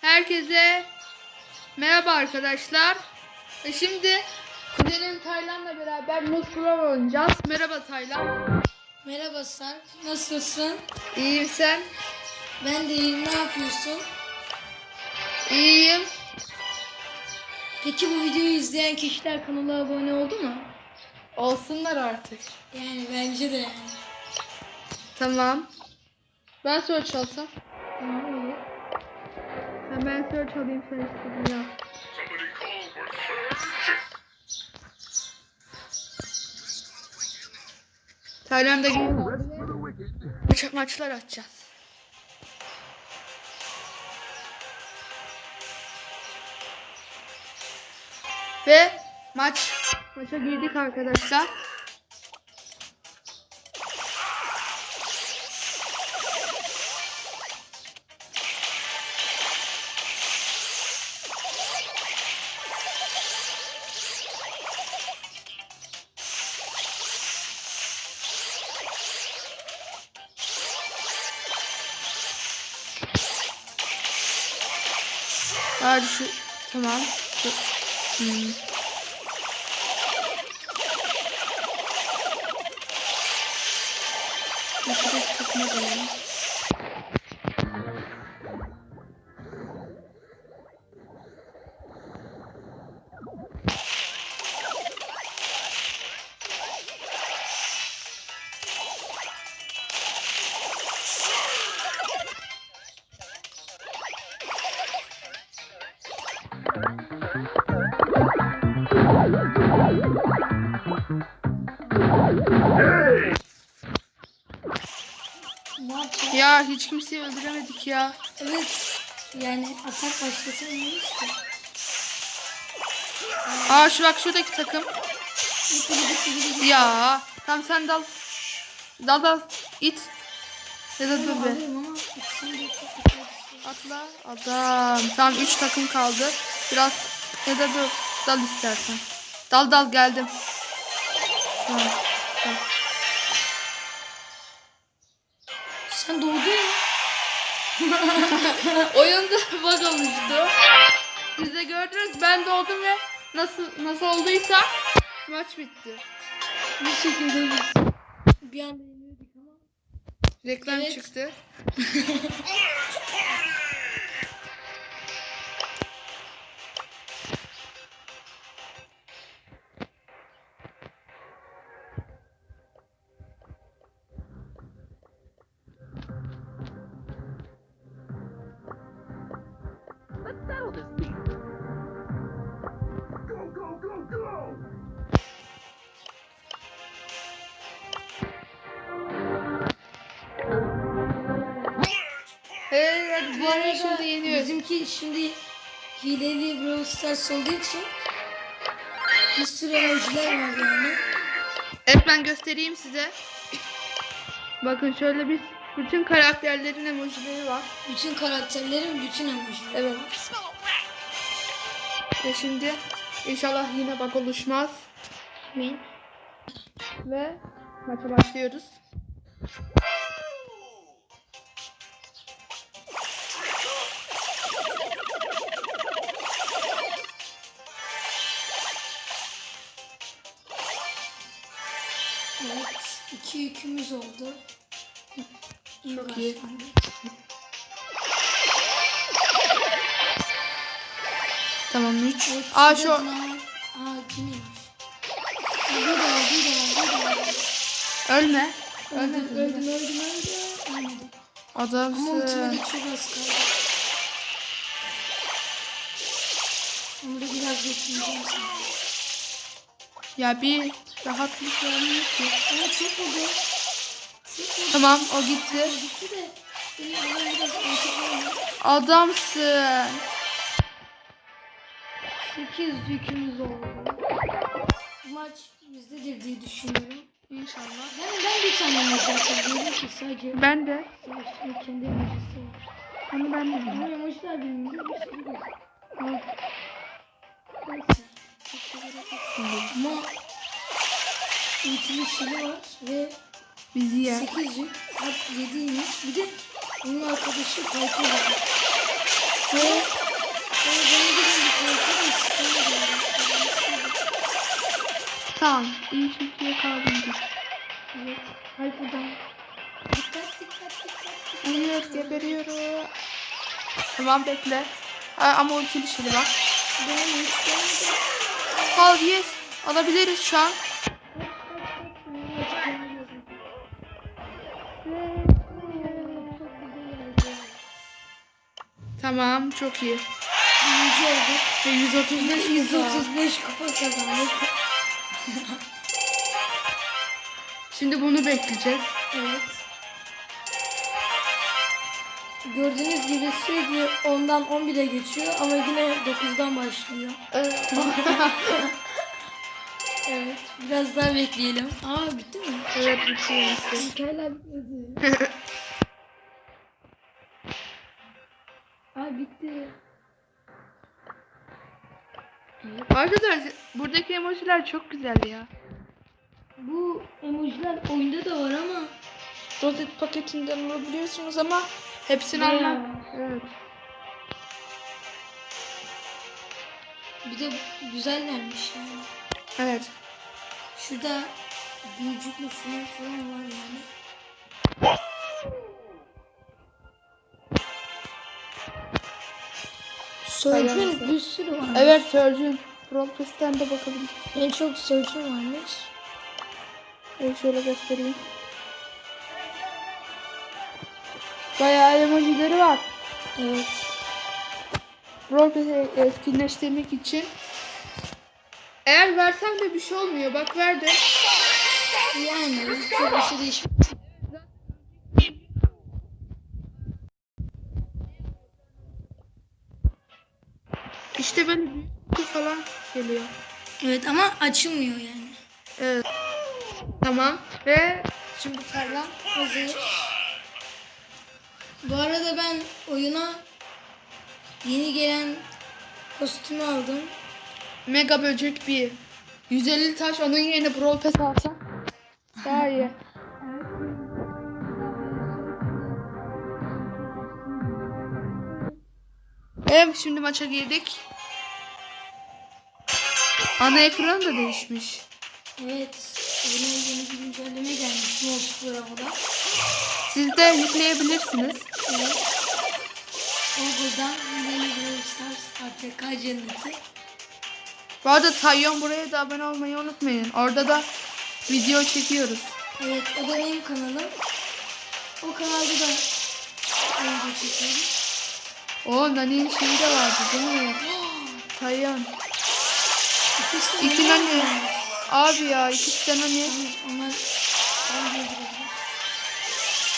Herkese merhaba arkadaşlar. E şimdi kuzenim Taylan'la beraber Muskulov oynayacağız. Merhaba Taylan. Merhaba Sarp, nasılsın? İyiyim sen? Ben de iyiyim, ne yapıyorsun? İyiyim. Peki bu videoyu izleyen kişiler kanala abone oldu mu? Olsunlar artık. Yani bence de yani. Tamam. Ben soru çalsam. Tamam ben. Somebody call for surge! Tayland'a gidiyoruz. Maç, maçlar açacağız. Ve maç maça girdik arkadaşlar. Hadi şu tamam. Hmm. Bu şuradaki takıma yapacağız? Ya hiç kimseyi öldüremedik ya. Evet, yani atak başlatamıyoruz ki. Aa şu bak şuradaki takım. Gitti gitti gitti gitti. Ya tamam sen dal. Dal dal. it. Ya da dur be. Alayım ama ikisini de çok güzel bir şey. Atla. Adam. Tamam 3 takım kaldı. Biraz ya da dur. Dal istersen. Dal dal geldim. Tamam. Dal. Sen doğdun? Oyunda bug olmuştu. Siz de gördünüz ben doğdum ve nasıl nasıl olduysa maç bitti. Bir şekilde biz bir anda ama. Reklam Evet. çıktı. Go, go, go, go! Evet Bu arada şimdi yeniyoruz. bizimki şimdi hileli Brawl Stars olduğu için bir sürü emojiler var yani. Evet ben göstereyim size. Bakın şöyle bir bütün karakterlerin emojileri var. Bütün karakterlerin bütün emojileri Evet. Ve şimdi inşallah yine bak oluşmaz. Amin. Ve maça başlıyoruz. Evet. iki yükümüz oldu. Çok iyi. Tamam 3. Evet, Aa şu Aa var. ölme. Öldüm, öldüm, öldüm, öldüm. Ama Adamsın. ultimate çok az kaldı. Onu da biraz bekleyeceğim. Ya bir rahatlık vermiyor ki. Ama çok oldu. Tamam o gitti. Gitti de. Adamsın. 8 yükümüz oldu. Maç bizdedir diye düşünüyorum. İnşallah. Ben ben bir tane emoji atabiliyorum ki sadece Ben de. savaşçının kendi emojisi var. Onu ben de. Ama emojiler birbirine bir sürü değil. Al. Neyse. Ama ultimate şili var ve Bizi yer. 8 yük, hat 7'ymiş. Bir de onun arkadaşı var. Ve tamam. iyi şekilde kaldım. Evet. Hay buradan. Dikkat dikkat dikkat. Hayır geberiyorum. Tamam bekle. Ha, ama ultili şimdi bak. Benim hiç gelmedi. Al yes. Alabiliriz şu an. Tamam çok iyi. Birinci olduk. Ve 135 135 kupa kazandık. Şimdi bunu bekleyeceğiz. Evet. Gördüğünüz gibi sürekli 10'dan 11'e geçiyor ama yine 9'dan başlıyor. Evet. Biraz daha bekleyelim. Aa bitti mi? evet bitiyor. Hala bitmedi. Aa bitti. Arkadaşlar buradaki emojiler çok güzel ya. Bu emojiler oyunda da var ama Rozet paketinden alabiliyorsunuz ama hepsini almak. Evet. bir de güzellermiş yani. Evet. Şurada büyücük müsünü falan var yani. Surgeon bir sürü var. Evet Surgeon. Brawl Pass'ten de bakabiliriz. En çok Surgeon varmış. Evet şöyle göstereyim. Bayağı emojileri var. Evet. Pass'i etkinleştirmek için. Eğer versem de bir şey olmuyor. Bak verdim. Yani çok bir şey değişmez. İşte böyle büyük falan geliyor. Evet ama açılmıyor yani. Evet. Tamam. Ve şimdi Terlan. Hazır. Bu arada ben oyuna yeni gelen kostümü aldım. Mega böcek bir. 150 taş onun yerine Brawl Pass alsam. Daha iyi. Evet şimdi maça girdik. Ana ekran da değişmiş. Evet. Oyuna yeni bir güncelleme gelmiş. Monster'a Siz de yükleyebilirsiniz. Evet. Google'dan yeni Brawl Stars APK cenneti. Bu arada Tayyon buraya da abone olmayı unutmayın. Orada da video çekiyoruz. Evet o da benim kanalım. O kanalda da video çekiyorum. O Nani'nin şeyi de vardı değil mi? Tayyon. İki Nani. Abi ya ikisi de Nani. Onlar ben.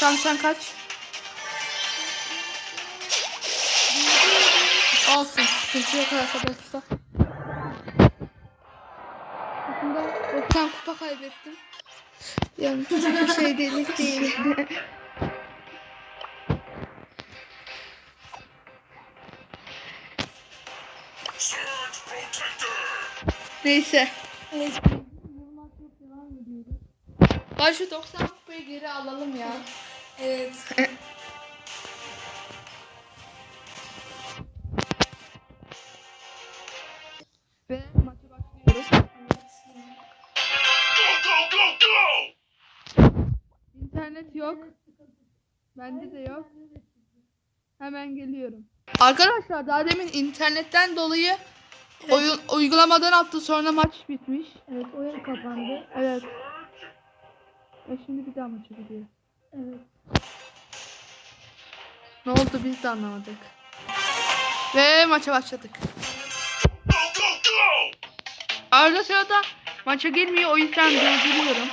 Tamam sen kaç? Olsun sıkıntı yok arkadaşlar. Aslında 90 kupa kaybettim. Yani küçük bir şey değil. değil. Neyse. Ediyoruz. Bari şu 90 kupayı geri alalım ya. Evet. Ve başlıyoruz. İnternet yok. Bende de yok. Hemen geliyorum. Arkadaşlar daha demin internetten dolayı oyun uygulamadan attı sonra maç bitmiş. Evet oyun kapandı. Evet. E şimdi bir daha maça gidiyor. Evet. Ne oldu biz de anlamadık. Ve maça başladık. Arada sırada maça girmiyor o yüzden durduruyorum.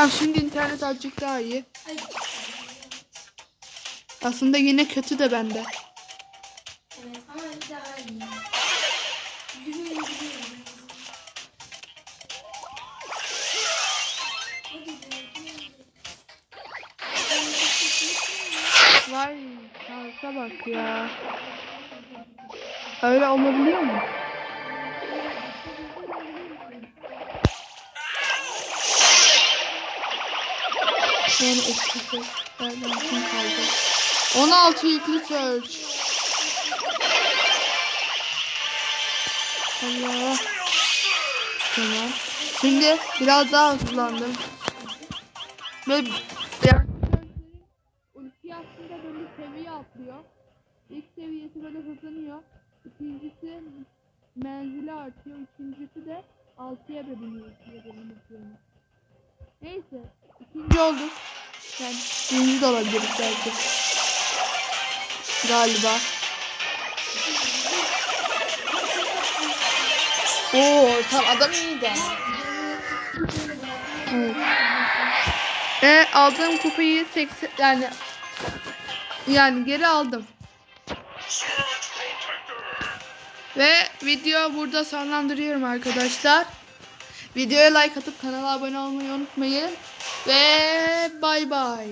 Tamam şimdi internet azıcık daha iyi. Ay. Aslında yine kötü de bende. Evet ama daha iyi. Vay şansa bak ya. Öyle olabiliyor mu? Yani eski seslerden kim kaldı? 16 yüklü search. Allah. Tamam. Şimdi biraz daha hızlandım. Ve yani ulti böyle seviye atlıyor. İlk seviyesi böyle hızlanıyor. İkincisi menzili artıyor. Üçüncüsü de 6'ya bölünüyor. ikiye bölünüyor. Neyse. ikinci olduk. Yani birinci de olabiliriz belki. Galiba. Oo tam adam iyiydi. Evet. Ve aldığım kupayı 80 yani yani geri aldım. Ve video burada sonlandırıyorum arkadaşlar. Videoya like atıp kanala abone olmayı unutmayın. Ve bay bay.